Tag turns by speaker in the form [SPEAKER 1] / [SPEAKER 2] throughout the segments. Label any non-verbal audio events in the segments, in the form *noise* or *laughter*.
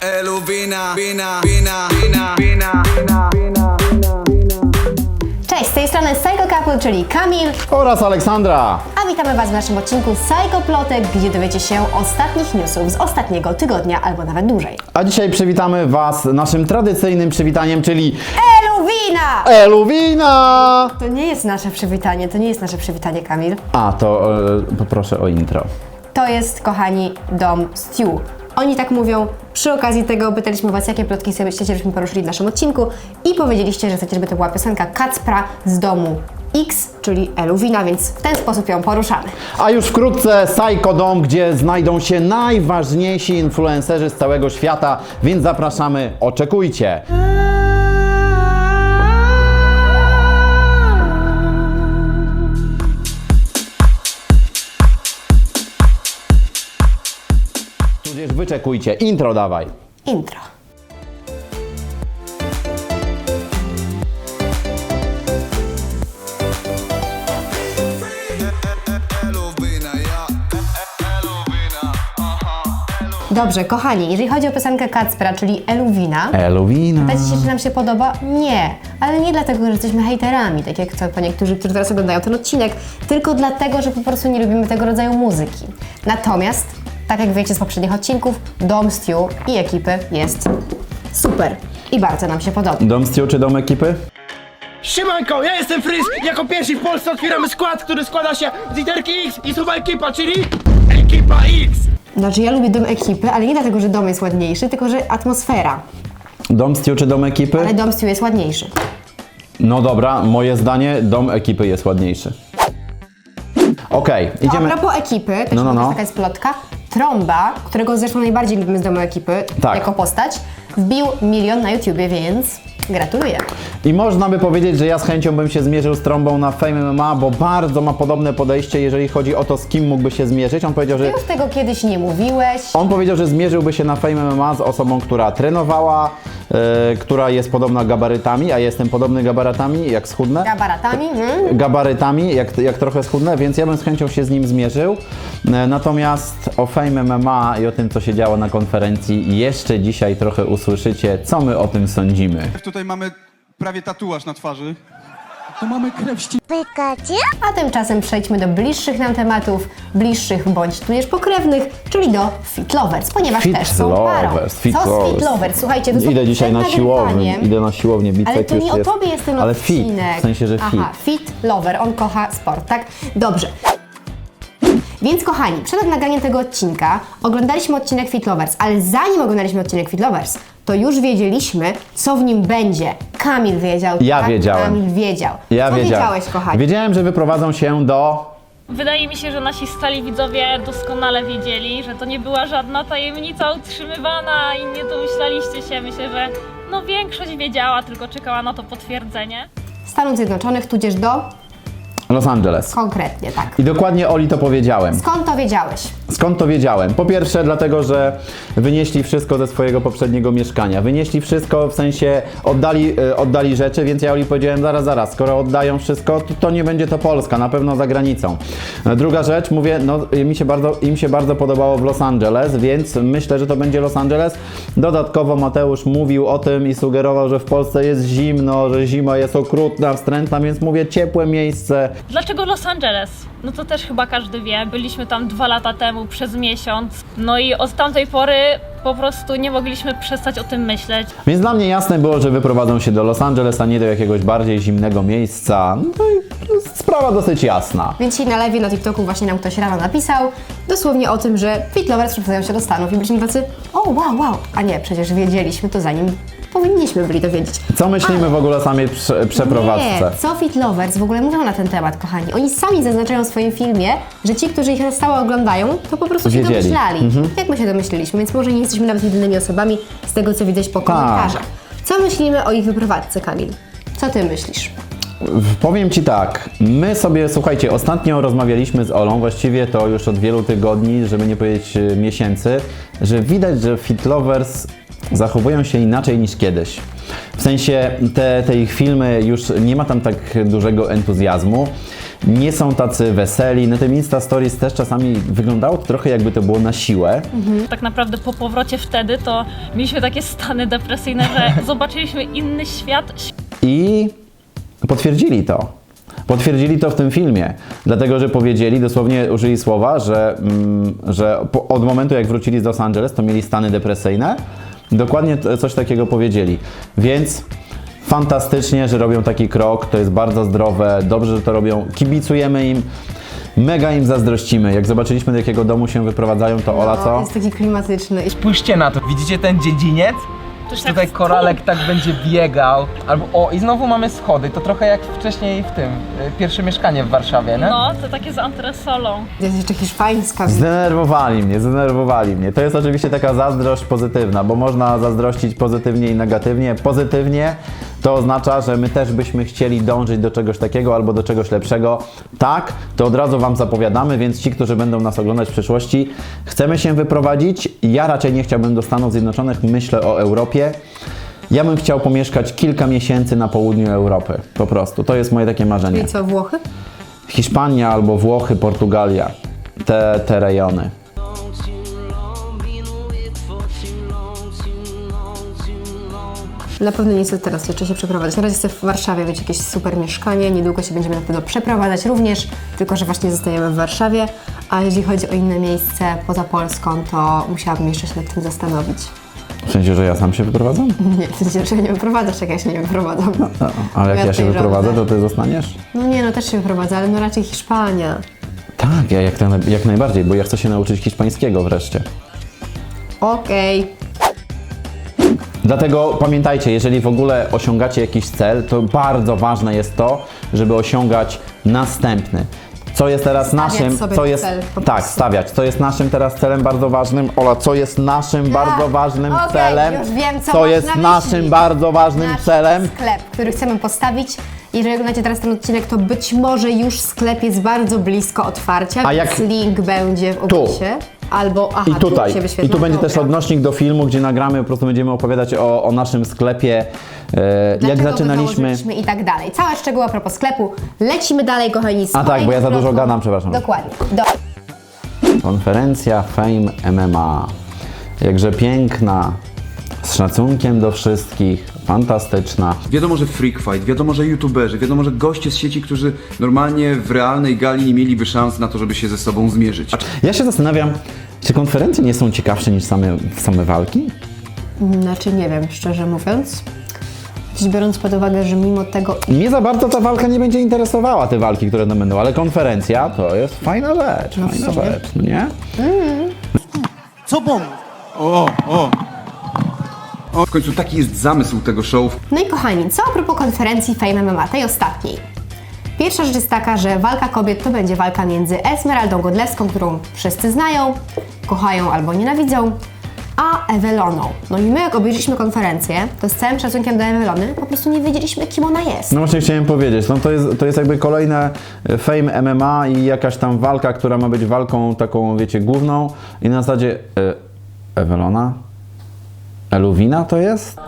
[SPEAKER 1] Elu wina, wina, wina, wina, wina, wina.
[SPEAKER 2] Cześć, z tej strony Psycho Couple, czyli Kamil
[SPEAKER 3] oraz Aleksandra.
[SPEAKER 2] A witamy Was w naszym odcinku Psychoplotek, gdzie dowiecie się ostatnich newsów z ostatniego tygodnia albo nawet dłużej.
[SPEAKER 3] A dzisiaj przywitamy Was naszym tradycyjnym przywitaniem, czyli
[SPEAKER 2] Elu
[SPEAKER 3] wina! Elu wina!
[SPEAKER 2] To nie jest nasze przywitanie, to nie jest nasze przywitanie, Kamil.
[SPEAKER 3] A to e, poproszę o intro.
[SPEAKER 2] To jest, kochani, dom Stew. Oni tak mówią. Przy okazji tego pytaliśmy Was, jakie plotki sobie chcecie, żebyśmy poruszyli w naszym odcinku i powiedzieliście, że chcecie, żeby to była piosenka Kacpra z domu X, czyli Eluwina, więc w ten sposób ją poruszamy.
[SPEAKER 3] A już wkrótce Psycho Dom, gdzie znajdą się najważniejsi influencerzy z całego świata, więc zapraszamy, oczekujcie. Tudzież wyczekujcie, intro dawaj.
[SPEAKER 2] Intro. Dobrze, kochani, jeżeli chodzi o piosenkę Kacpra, czyli Eluwina,
[SPEAKER 3] Eluwina.
[SPEAKER 2] Pytacie się, czy nam się podoba? Nie, ale nie dlatego, że jesteśmy hejterami, tak jak to po niektórzy, którzy teraz oglądają ten odcinek, tylko dlatego, że po prostu nie lubimy tego rodzaju muzyki. Natomiast, tak jak wiecie z poprzednich odcinków, Dom Stew i ekipy jest super i bardzo nam się podoba.
[SPEAKER 3] Dom Stew czy dom ekipy?
[SPEAKER 4] Siemanko, ja jestem Fryz. Jako pierwszy w Polsce otwieramy skład, który składa się z literki X i słowa ekipa, czyli Ekipa X.
[SPEAKER 2] Znaczy, ja lubię dom ekipy, ale nie dlatego, że dom jest ładniejszy, tylko że atmosfera.
[SPEAKER 3] Dom Stew czy dom ekipy?
[SPEAKER 2] Ale dom Stew jest ładniejszy.
[SPEAKER 3] No dobra, moje zdanie, dom ekipy jest ładniejszy. Okej, idziemy.
[SPEAKER 2] A propos ekipy, też
[SPEAKER 3] No, no,
[SPEAKER 2] no,
[SPEAKER 3] no.
[SPEAKER 2] taka jest plotka, Trąba, którego zresztą najbardziej lubimy z domu ekipy,
[SPEAKER 3] Tak.
[SPEAKER 2] jako postać, wbił milion na YouTubie, więc gratuluję.
[SPEAKER 3] I można by powiedzieć, że ja z chęcią bym się zmierzył z trąbą na Fame MMA, bo bardzo ma podobne podejście, jeżeli chodzi o to, z kim mógłby się zmierzyć. On powiedział, że
[SPEAKER 2] Już tego kiedyś nie mówiłeś.
[SPEAKER 3] on powiedział, że zmierzyłby się na Fame MMA z osobą, która trenowała, która jest podobna gabarytami, a jestem podobny gabarytami, jak schudnę.
[SPEAKER 2] Gabaratami, mm.
[SPEAKER 3] gabarytami, jak, jak trochę schudnę, więc ja bym z chęcią się z nim zmierzył. E, Natomiast o Fame MMA i o tym, co się działo na konferencji, jeszcze dzisiaj trochę usłyszycie, co my o tym sądzimy.
[SPEAKER 5] Tutaj mamy prawie tatuaż na twarzy. Tu mamy krew ści-
[SPEAKER 2] A tymczasem przejdźmy do bliższych nam tematów, bliższych bądź tudzież pokrewnych, czyli do Fit Lovers, ponieważ
[SPEAKER 3] Fit
[SPEAKER 2] też są parą.
[SPEAKER 3] lovers, fit
[SPEAKER 2] Co z. Fit Lovers? Słuchajcie, dosłownie
[SPEAKER 3] Idę dzisiaj
[SPEAKER 2] przed
[SPEAKER 3] na siłownię,
[SPEAKER 2] nagrywaniem-
[SPEAKER 3] idę na siłownię, bicep
[SPEAKER 2] Ale to
[SPEAKER 3] już
[SPEAKER 2] nie o
[SPEAKER 3] jest.
[SPEAKER 2] tobie jest ten
[SPEAKER 3] Ale fit,
[SPEAKER 2] odcinek.
[SPEAKER 3] w sensie, że fit.
[SPEAKER 2] Aha, fit lover, on kocha sport, tak? Dobrze. Więc kochani, przed nagraniem tego odcinka oglądaliśmy odcinek Fit Lovers, ale zanim oglądaliśmy odcinek Fit Lovers, to już wiedzieliśmy, co w nim będzie. Kamil wiedział,
[SPEAKER 3] Ja
[SPEAKER 2] tak?
[SPEAKER 3] wiedziałem.
[SPEAKER 2] Kamil wiedział.
[SPEAKER 3] Ja
[SPEAKER 2] co
[SPEAKER 3] wiedziałem.
[SPEAKER 2] wiedziałeś, kochani?
[SPEAKER 3] Wiedziałem, że wyprowadzą się do
[SPEAKER 6] Wydaje mi się, że nasi stali widzowie doskonale wiedzieli, że to nie była żadna tajemnica utrzymywana i nie domyślaliście się. Myślę, że no większość wiedziała, tylko czekała na to potwierdzenie.
[SPEAKER 2] Stanów Zjednoczonych, tudzież do?
[SPEAKER 3] Los Angeles.
[SPEAKER 2] Konkretnie, tak.
[SPEAKER 3] I dokładnie Oli to powiedziałem.
[SPEAKER 2] Skąd to wiedziałeś?
[SPEAKER 3] Skąd to wiedziałem? Po pierwsze, dlatego, że wynieśli wszystko ze swojego poprzedniego mieszkania. Wynieśli wszystko, w sensie oddali, e, oddali rzeczy, więc ja Oli powiedziałem, zaraz, zaraz, skoro oddają wszystko, to, to nie będzie to Polska, na pewno za granicą. E, Druga rzecz, mówię, no mi się bardzo, im się bardzo podobało w Los Angeles, więc myślę, że to będzie Los Angeles. Dodatkowo Mateusz mówił o tym i sugerował, że w Polsce jest zimno, że zima jest okrutna, wstrętna, więc mówię, ciepłe miejsce.
[SPEAKER 6] Dlaczego Los Angeles? No to też chyba każdy wie. Byliśmy tam dwa lata temu przez miesiąc. No i od tamtej pory po prostu nie mogliśmy przestać o tym myśleć.
[SPEAKER 3] Więc dla mnie jasne było, że wyprowadzą się do Los Angeles, a nie do jakiegoś bardziej zimnego miejsca. No i sprawa dosyć jasna.
[SPEAKER 2] Więc dzisiaj na lewie na TikToku właśnie nam ktoś rano napisał dosłownie o tym, że Fit Lovers przeprowadzają się do Stanów i byliśmy tacy, o wow, wow, a nie, przecież wiedzieliśmy to zanim powinniśmy byli to wiedzieć.
[SPEAKER 3] Co myślimy w ogóle o samej prze przeprowadzce?
[SPEAKER 2] Nie, co Fit Lovers w ogóle mówią na ten temat, kochani? Oni sami zaznaczają w swoim filmie, że ci, którzy ich na stałe oglądają, to po prostu się
[SPEAKER 3] Wiedzieli.
[SPEAKER 2] domyślali. Jak my się domyśliliśmy, więc może nie jesteśmy nawet jedynymi osobami z tego, co widać po
[SPEAKER 3] Tak.
[SPEAKER 2] komentarzach. Co myślimy o ich wyprowadzce, Kamil? Co ty myślisz?
[SPEAKER 3] Powiem Ci tak, my sobie, słuchajcie, ostatnio rozmawialiśmy z Olą, właściwie to już od wielu tygodni, żeby nie powiedzieć e, miesięcy, że widać, że Fit Lovers zachowują się inaczej niż kiedyś. W sensie te, te ich filmy już nie ma tam tak dużego entuzjazmu. nie są tacy weseli. Na tym Insta Stories też czasami wyglądało to trochę jakby to było na siłę.
[SPEAKER 6] Tak naprawdę po powrocie wtedy to mieliśmy takie stany depresyjne, że *laughs* zobaczyliśmy inny świat,
[SPEAKER 3] I potwierdzili to. Potwierdzili to w tym filmie, dlatego że powiedzieli, dosłownie użyli słowa, że, mm, że po, od momentu jak wrócili z Los Angeles, to mieli stany depresyjne. Dokładnie coś takiego powiedzieli. Więc fantastycznie, że robią taki krok, to jest bardzo zdrowe, dobrze, że to robią, kibicujemy im. Mega im zazdrościmy. Jak zobaczyliśmy, do jakiego domu się wyprowadzają, to Ola
[SPEAKER 2] No,
[SPEAKER 3] co?
[SPEAKER 2] jest taki klimatyczny. I
[SPEAKER 7] Spójrzcie na to, widzicie ten dziedziniec?
[SPEAKER 6] Też
[SPEAKER 7] Tutaj koralek tak będzie biegał. Albo o, i znowu mamy schody. To trochę jak wcześniej w tym, y, pierwsze mieszkanie w Warszawie, nie?
[SPEAKER 6] No, to takie z antresolą.
[SPEAKER 2] jest jeszcze hiszpańska.
[SPEAKER 3] Zdenerwowali mnie, zdenerwowali mnie. To jest oczywiście taka zazdrość pozytywna, bo można zazdrościć pozytywnie i negatywnie. Pozytywnie to oznacza, że my też byśmy chcieli dążyć do czegoś takiego albo do czegoś lepszego. Tak, to od razu Wam zapowiadamy, więc ci, którzy będą nas oglądać w przyszłości, chcemy się wyprowadzić. Ja raczej nie chciałbym do Stanów Zjednoczonych, myślę o Europie. Ja bym chciał pomieszkać kilka miesięcy na południu Europy, po prostu. To jest moje takie marzenie.
[SPEAKER 2] I co, Włochy?
[SPEAKER 3] Hiszpania albo Włochy, Portugalia. Te, te rejony.
[SPEAKER 2] Na pewno nie chcę teraz jeszcze się przeprowadzać. Na razie chcę w Warszawie mieć jakieś super mieszkanie. Niedługo się będziemy na pewno przeprowadzać również, tylko że właśnie zostajemy w Warszawie. A jeżeli chodzi o inne miejsce poza Polską, to musiałabym jeszcze się nad tym zastanowić.
[SPEAKER 3] W sensie, że ja sam się wyprowadzam? *laughs*
[SPEAKER 2] Nie, w sensie, że nie wyprowadzasz, jak ja się nie wyprowadzam.
[SPEAKER 3] No, ale jak
[SPEAKER 2] Ja
[SPEAKER 3] ja się wyprowadzę, to ty zostaniesz?
[SPEAKER 2] No nie, no też się wyprowadzę, ale no raczej Hiszpania.
[SPEAKER 3] Tak, ja jak, to, jak najbardziej, bo ja chcę się nauczyć hiszpańskiego wreszcie.
[SPEAKER 2] Okej.
[SPEAKER 3] Dlatego pamiętajcie, jeżeli w ogóle osiągacie jakiś cel, to bardzo ważne jest to, żeby osiągać następny. Co jest teraz
[SPEAKER 2] Stawiać
[SPEAKER 3] naszym, co jest
[SPEAKER 2] cel,
[SPEAKER 3] tak, stawiać. Co jest naszym teraz celem bardzo ważnym? Ola, co jest naszym bardzo ważnym
[SPEAKER 2] okej,
[SPEAKER 3] celem?
[SPEAKER 2] już wiem, co
[SPEAKER 3] co jest
[SPEAKER 2] na
[SPEAKER 3] naszym bardzo ważnym
[SPEAKER 2] Nasz
[SPEAKER 3] celem?
[SPEAKER 2] sklep, który chcemy postawić. Jeżeli oglądacie teraz ten odcinek, to być może już sklep jest bardzo blisko otwarcia,
[SPEAKER 3] A
[SPEAKER 2] więc
[SPEAKER 3] jak-
[SPEAKER 2] link będzie w
[SPEAKER 3] Tu.
[SPEAKER 2] Albo, aha,
[SPEAKER 3] I tutaj,
[SPEAKER 2] tu się wyświetla.
[SPEAKER 3] i tu będzie
[SPEAKER 2] Dobra.
[SPEAKER 3] też odnośnik do filmu, gdzie nagramy, po prostu będziemy opowiadać o, o naszym sklepie, e, jak zaczynaliśmy.
[SPEAKER 2] i tak dalej. Całe szczegóły a propos sklepu. Lecimy dalej, kochani. z
[SPEAKER 3] A tak, bo ja za dużo gadam, przepraszam.
[SPEAKER 2] Dokładnie. Do...
[SPEAKER 3] Konferencja Fame MMA. Jakże piękna, z szacunkiem do wszystkich, fantastyczna.
[SPEAKER 5] Wiadomo, że freak fight, wiadomo, że youtuberzy, wiadomo, że goście z sieci, którzy normalnie w realnej gali nie mieliby szans na to, żeby się ze sobą zmierzyć.
[SPEAKER 3] Ja się zastanawiam, czy konferencje nie są ciekawsze niż same, same walki?
[SPEAKER 2] Znaczy nie wiem, szczerze mówiąc. Dziś biorąc pod uwagę, że mimo tego
[SPEAKER 3] Mnie za bardzo ta walka nie będzie interesowała, te walki, które tam będą, ale konferencja to jest fajna rzecz,
[SPEAKER 2] No w
[SPEAKER 3] fajna
[SPEAKER 2] sumie.
[SPEAKER 3] rzecz, no nie?
[SPEAKER 4] Co pomóc?
[SPEAKER 5] O, o. O, w końcu taki jest zamysł tego show.
[SPEAKER 2] No i kochani, co a propos konferencji Fame MMA, tej ostatniej? Pierwsza rzecz jest taka, że walka kobiet to będzie walka między Esmeraldą Godlewską, którą wszyscy znają, kochają albo nienawidzą, a Eweloną. No i my jak obejrzeliśmy konferencję, to z całym szacunkiem do Ewelony po prostu nie wiedzieliśmy, kim ona jest.
[SPEAKER 3] No właśnie chciałem powiedzieć, no to jest, to jest jakby kolejne e, fame MMA i jakaś tam walka, która ma być walką taką, wiecie, główną i na zasadzie e, Ewelona? Eluwina to jest?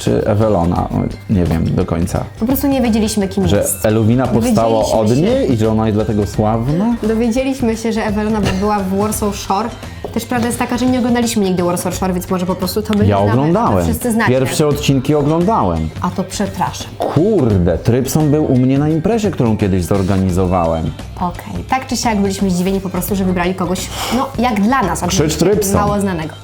[SPEAKER 3] Czy Ewelona? Nie wiem do końca.
[SPEAKER 2] Po prostu nie wiedzieliśmy, kim
[SPEAKER 3] Że
[SPEAKER 2] jest.
[SPEAKER 3] Eluwina powstało od
[SPEAKER 2] Dowiedzieliśmy
[SPEAKER 3] niej i że ona jest dlatego sławna?
[SPEAKER 2] Dowiedzieliśmy się, że Ewelona była w Warsaw Shore. Też prawda jest taka, że nie oglądaliśmy nigdy Warsaw Shore, więc może po prostu to my nie
[SPEAKER 3] Ja
[SPEAKER 2] znamy, a to
[SPEAKER 3] oglądałem.
[SPEAKER 2] Wszyscy znacie.
[SPEAKER 3] Pierwsze odcinki oglądałem.
[SPEAKER 2] A to przepraszam.
[SPEAKER 3] Kurde, Trypson był u mnie na imprezie, którą kiedyś zorganizowałem.
[SPEAKER 2] Okej, tak czy siak byliśmy zdziwieni po prostu, że wybrali kogoś, no jak dla nas, oczywiście
[SPEAKER 3] Trypson.
[SPEAKER 2] mało znanego.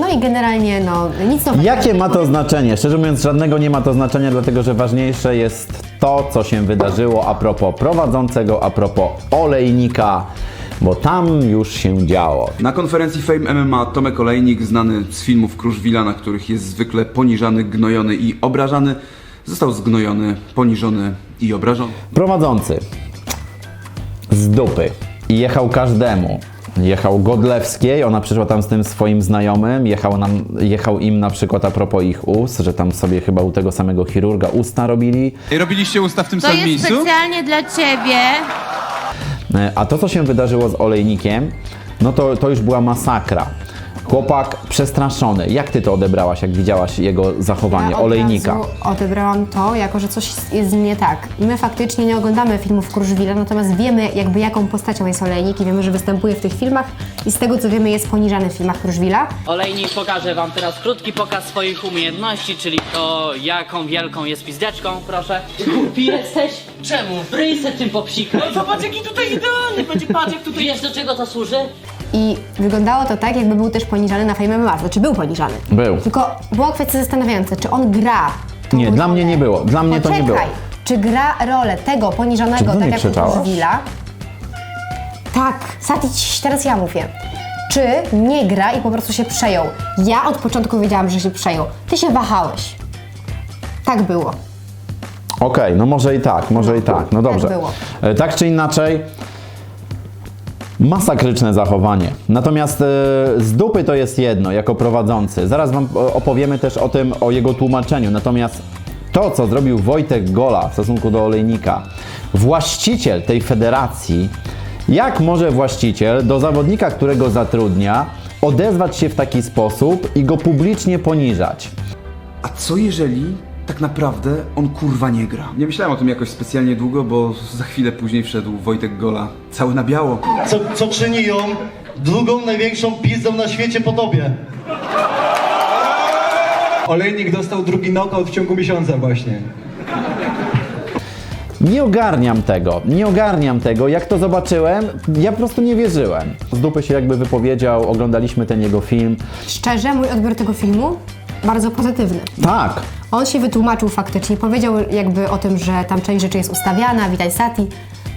[SPEAKER 2] No i generalnie, no nic nowego.
[SPEAKER 3] Jakie ma to znaczenie? Szczerze mówiąc, żadnego nie ma to znaczenia, dlatego że ważniejsze jest to, co się wydarzyło a propos prowadzącego, a propos olejnika, bo tam już się działo.
[SPEAKER 5] Na konferencji Fame MMA Tomek Olejnik, znany z filmów Kruszwila, na których jest zwykle poniżany, gnojony i obrażany, został zgnojony, poniżony i obrażony.
[SPEAKER 3] Prowadzący z dupy i jechał każdemu. Jechał Godlewskiej, ona przyszła tam z tym swoim znajomym, jechał, nam, jechał im na przykład a propos ich ust, że tam sobie chyba u tego samego chirurga usta robili.
[SPEAKER 5] Robiliście usta w tym
[SPEAKER 8] To
[SPEAKER 5] samym
[SPEAKER 8] jest
[SPEAKER 5] miejscu?
[SPEAKER 8] specjalnie dla ciebie.
[SPEAKER 3] E, A to, co się wydarzyło z olejnikiem, no to, to już była masakra. Chłopak przestraszony. Jak ty to odebrałaś, jak widziałaś jego zachowanie,
[SPEAKER 2] Ja od
[SPEAKER 3] olejnika?
[SPEAKER 2] razu odebrałam to, jako że coś jest nie tak. My faktycznie nie oglądamy filmów Kruszwila, natomiast wiemy jakby jaką postacią jest olejnik i wiemy, że występuje w tych filmach i z tego co wiemy jest poniżany w filmach Kruszwila.
[SPEAKER 8] Olejnik pokaże wam teraz krótki pokaz swoich umiejętności, czyli to jaką wielką jest pizdeczką, proszę. Głupi jesteś? Czemu? Bryj se tym popsikaj.
[SPEAKER 4] No Zobacz jaki tutaj idealny będzie, patrz jak tutaj
[SPEAKER 8] Wiesz do czego to służy?
[SPEAKER 2] I wyglądało to tak, jakby był też poniżany na Fame MMA, znaczy był poniżany.
[SPEAKER 3] Był.
[SPEAKER 2] Tylko była kwestia zastanawiająca, czy on gra tą
[SPEAKER 3] Nie, dla
[SPEAKER 2] rolę.
[SPEAKER 3] mnie nie było. Dla mnie to nie
[SPEAKER 2] Poczekaj,
[SPEAKER 3] było.
[SPEAKER 2] Czy gra rolę tego poniżanego,
[SPEAKER 3] ty
[SPEAKER 2] tak
[SPEAKER 3] nie
[SPEAKER 2] jak
[SPEAKER 3] krzyczałaś?
[SPEAKER 2] Kruszwila? Tak, Satić, teraz ja mówię. Czy nie gra i po prostu się przejął? Ja od początku wiedziałam, że się przejął. Ty się wahałeś. Tak było.
[SPEAKER 3] Okej, no może i tak, może i tak. No
[SPEAKER 2] tak
[SPEAKER 3] dobrze.
[SPEAKER 2] było.
[SPEAKER 3] E, Tak czy inaczej, masakryczne zachowanie. Natomiast e, z dupy to jest jedno, jako prowadzący. Zaraz Wam e, opowiemy też o tym, o jego tłumaczeniu. Natomiast to, co zrobił Wojtek Gola w stosunku do Olejnika, właściciel tej federacji, jak może właściciel do zawodnika, którego zatrudnia, odezwać się w taki sposób i go publicznie poniżać?
[SPEAKER 5] A co jeżeli tak naprawdę on kurwa nie gra? Nie myślałem o tym jakoś specjalnie długo, bo za chwilę później wszedł Wojtek Gola, cały na biało.
[SPEAKER 9] co, co czyni ją drugą największą pizdą na świecie po tobie.
[SPEAKER 10] Olejnik dostał drugi knockout w ciągu miesiąca właśnie.
[SPEAKER 3] Nie ogarniam tego, nie ogarniam tego. Jak to zobaczyłem, ja po prostu nie wierzyłem. Z dupy się jakby wypowiedział, oglądaliśmy ten jego film.
[SPEAKER 2] Szczerze, mój odbiór tego filmu bardzo pozytywny.
[SPEAKER 3] Tak,
[SPEAKER 2] On się wytłumaczył faktycznie, powiedział jakby o tym, że tam część rzeczy jest ustawiana, witaj Sati.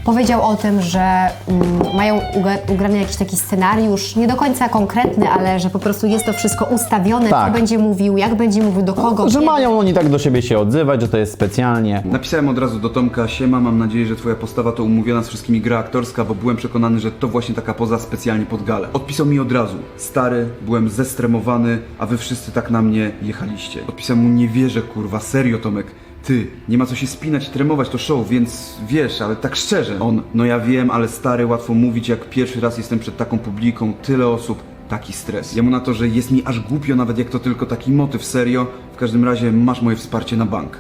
[SPEAKER 2] Powiedział o tym, że mm, mają ugrany jakiś taki scenariusz, nie do końca konkretny, ale że po prostu jest to wszystko ustawione,
[SPEAKER 3] Tak.
[SPEAKER 2] kto będzie mówił, jak będzie mówił, do kogo.
[SPEAKER 3] że
[SPEAKER 2] kiedy.
[SPEAKER 3] mają oni tak do siebie się odzywać, że to jest specjalnie.
[SPEAKER 5] Napisałem od razu do Tomka, siema, mam nadzieję, że twoja postawa to umówiona z wszystkimi gra aktorska, bo byłem przekonany, że to właśnie taka poza specjalnie pod galę. Odpisał mi od razu, stary, byłem zestremowany, a wy wszyscy tak na mnie jechaliście. Odpisałem mu, nie wierzę, kurwa, serio Tomek. Ty, nie ma co się spinać, tremować to show, więc wiesz, ale tak szczerze. On, no ja wiem, ale stary, łatwo mówić, jak pierwszy raz jestem przed taką publiką, tyle osób, taki stres. Ja mu na to, że jest mi aż głupio, nawet jak to tylko taki motyw, serio. W każdym razie masz moje wsparcie na bank.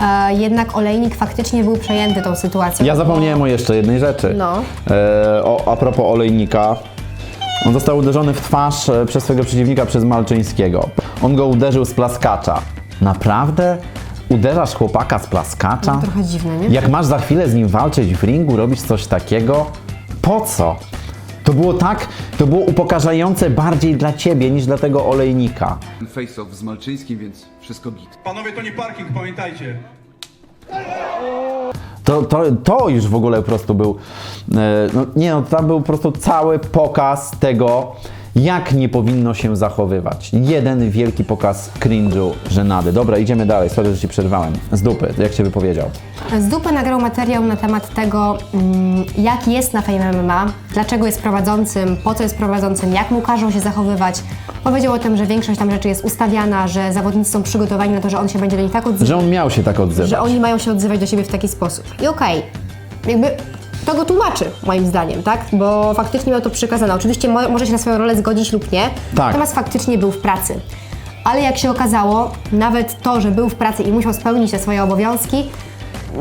[SPEAKER 2] E, jednak olejnik faktycznie był przejęty tą sytuacją.
[SPEAKER 3] Ja zapomniałem o jeszcze jednej rzeczy.
[SPEAKER 2] No.
[SPEAKER 3] E, o, a propos olejnika. On został uderzony w twarz e, przez swojego przeciwnika, przez Malczyńskiego. On go uderzył z plaskacza. Naprawdę? Uderzasz chłopaka z plaskacza?
[SPEAKER 2] No, trochę dziwne, nie?
[SPEAKER 3] Jak masz za chwilę z nim walczyć w ringu, robisz coś takiego? Po co? To było tak, to było upokarzające bardziej dla ciebie niż dla tego olejnika.
[SPEAKER 5] Face-off z Malczyńskim, więc wszystko git.
[SPEAKER 10] Panowie, to nie parking, pamiętajcie.
[SPEAKER 3] To, to, to już w ogóle po prostu był, e, no nie no, tam był po prostu cały pokaz tego, jak nie powinno się zachowywać. Jeden wielki pokaz cringe'u, żenady. Dobra, idziemy dalej, sorry, że Ci przerwałem. Z dupy, jak się wypowiedział.
[SPEAKER 2] Z dupy nagrał materiał na temat tego, mm, jak jest na Fame MMA, dlaczego jest prowadzącym, po co jest prowadzącym, jak mu każą się zachowywać. Powiedział o tym, że większość tam rzeczy jest ustawiana, że zawodnicy są przygotowani na to, że on się będzie do nich tak odzywał,
[SPEAKER 3] Że on miał się tak odzywać.
[SPEAKER 2] że oni mają się odzywać do siebie w taki sposób. I okej, jakby to go tłumaczy, moim zdaniem, tak? Bo faktycznie miał to przykazane. Oczywiście mo- może się na swoją rolę zgodzić lub nie,
[SPEAKER 3] Tak.
[SPEAKER 2] natomiast faktycznie był w pracy. Ale jak się okazało, nawet to, że był w pracy i musiał spełnić te swoje obowiązki,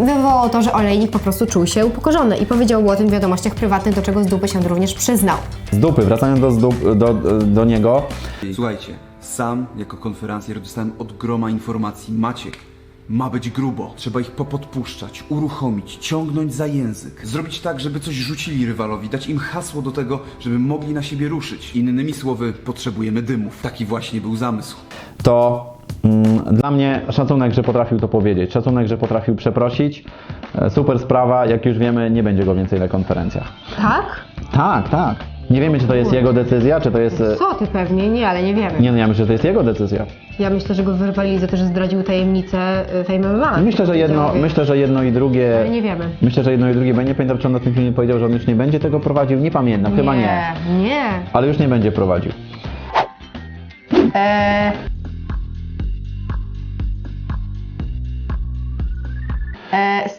[SPEAKER 2] wywołało to, że olejnik po prostu czuł się upokorzony i powiedział mu o tym w wiadomościach prywatnych, do czego z dupy się również przyznał.
[SPEAKER 3] Z dupy, wracając do, z dup, do, do niego,
[SPEAKER 5] Słuchajcie, sam jako konferencjer dostałem od groma informacji. Maciek, ma być grubo. Trzeba ich popodpuszczać, uruchomić, ciągnąć za język. Zrobić tak, żeby coś rzucili rywalowi, dać im hasło do tego, żeby mogli na siebie ruszyć. Innymi słowy, potrzebujemy dymów. Taki właśnie był zamysł.
[SPEAKER 3] to mm, dla mnie szacunek, że potrafił to powiedzieć. Szacunek, że potrafił przeprosić. E, Super sprawa, jak już wiemy, nie będzie go więcej na konferencjach.
[SPEAKER 2] Tak?
[SPEAKER 3] Tak, tak. Nie wiemy, czy to jest jego decyzja, czy to jest... e,
[SPEAKER 2] Co ty pewnie? Nie, ale nie wiemy.
[SPEAKER 3] Nie, no ja myślę, że to jest jego decyzja.
[SPEAKER 2] Ja myślę, że go wyrwali za to, że zdradził tajemnicę y, Fame MMA.
[SPEAKER 3] Myślę, że jedno,
[SPEAKER 2] Widzowie.
[SPEAKER 3] myślę, że jedno i drugie.
[SPEAKER 2] Ale nie wiemy.
[SPEAKER 3] Myślę, że jedno i drugie, bo nie pamiętam, czy on na tym filmie powiedział, że on już nie będzie tego prowadził. Nie pamiętam, chyba nie.
[SPEAKER 2] Nie.
[SPEAKER 3] Ale już nie będzie prowadził.
[SPEAKER 2] E...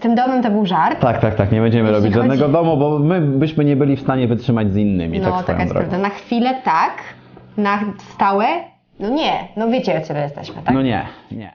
[SPEAKER 2] tym domem to był żart.
[SPEAKER 3] Tak, tak, tak, nie będziemy
[SPEAKER 2] Jeśli
[SPEAKER 3] robić
[SPEAKER 2] chodzi-
[SPEAKER 3] żadnego domu, bo my byśmy nie byli w stanie wytrzymać z innymi,
[SPEAKER 2] no,
[SPEAKER 3] tak
[SPEAKER 2] taka jest
[SPEAKER 3] drogą.
[SPEAKER 2] prawda. Na chwilę tak, Na stałe? No nie, no wiecie, co jesteśmy, tak?
[SPEAKER 3] No nie, nie.